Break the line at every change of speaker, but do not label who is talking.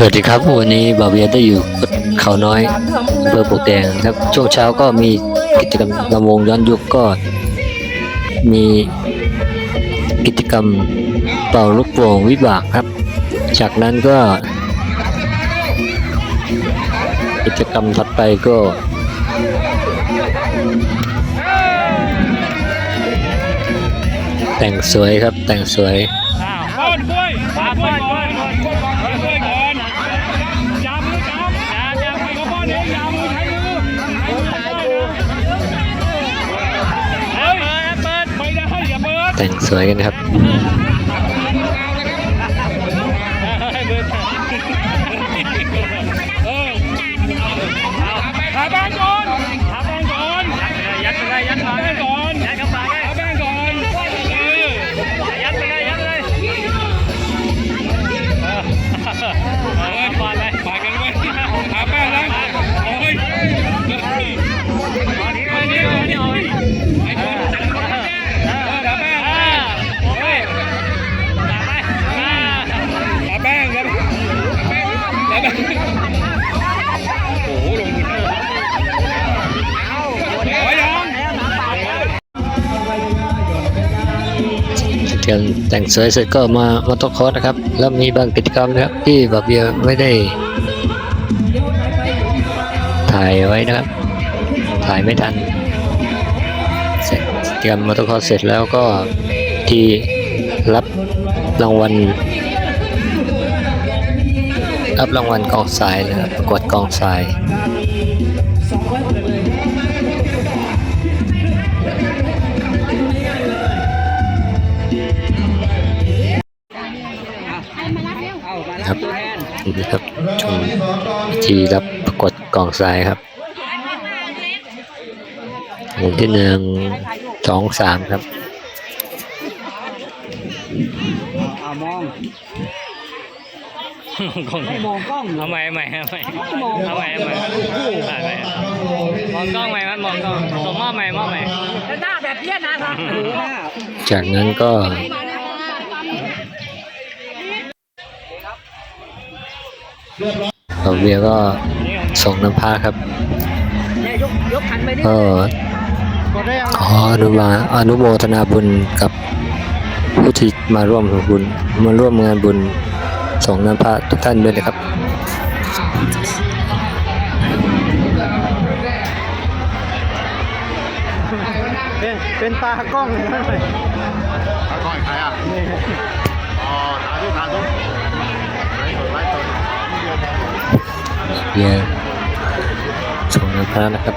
สวัสดีครับวันนี้บาเบียได้อยู่เขาน้อยเภอปลวกแดงครับช่วงเช้าก็มีกิจกรรมลำวงย้อนยุคก็ มีกิจกรรมเป่าลูกโป่งวิบากครับ จากนั้นก็ กิจกรรมถัดไปก็แต่งสวยครับแต่งสวย แต่งสวยกันครับ
เต
รียมแต่งสวยเสร็จก็มามาตกคอร์สนะครับ แล้วมีบางกิจกรรมนะครับที่บาเบียไม่ได้ ถ่ายไว้นะครับ ถ่ายไม่ทันเสร็จเตรียมมาตกคอร์สเสร็จแล้วก็ที่รับรางวัลรับรางวัลกองทรายนะครับประกวดกองทราย นี่ครับ ชมพิธีรับประกวดกองทรายครับหมู่ที่หนึ่งสองสามครับ
มอง
กล้อง
มองกล้อง
เอาใหม่เอาใหม่เอาใหม่เอาใหม่เอาใหม่มองกล้องใหม่มันมองกล้องส่งมอบใหม่มอบใหม่
หน้าแบบเนี้ยนะครับ
จากนั้นก็ เราเบียร์ก็ส่งน้ำพาครับ
เนี่ยยกยกขันไปนี่
ก็ขออนุมาอนุโมทนาบุญกับผู้ที่มาร่วมบุญมาร่วมงานบุญส่งน้ำพระทุกท่านด้วยนะครับ
เป็นเป็นตากล้องนั่นเลย
ตากล้องใครอะอ๋อสาธุสาธุไลฟ์สดไลฟ์สด
เพียร์ส่งพระนะครับ